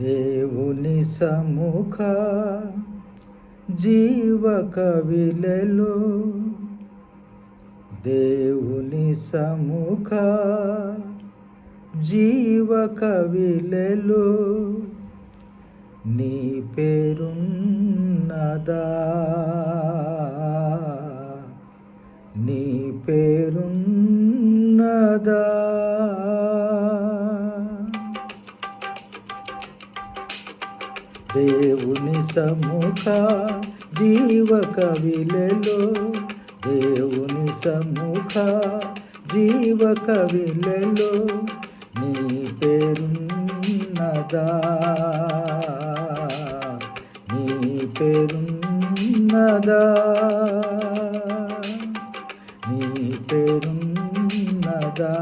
దేవుని సముఖ జీవ కవిలలో దేవుని సముఖ జీవ కవిలలో నీ పేరున్నదా? నీ పేరున్నదా? దేవుని సముఖ జీవ కవిలలో దేవుని సముఖ జీవ కవిలలో నీ పేరున్నదా. నీ పేరున్నదా. నీ పేరున్నదా.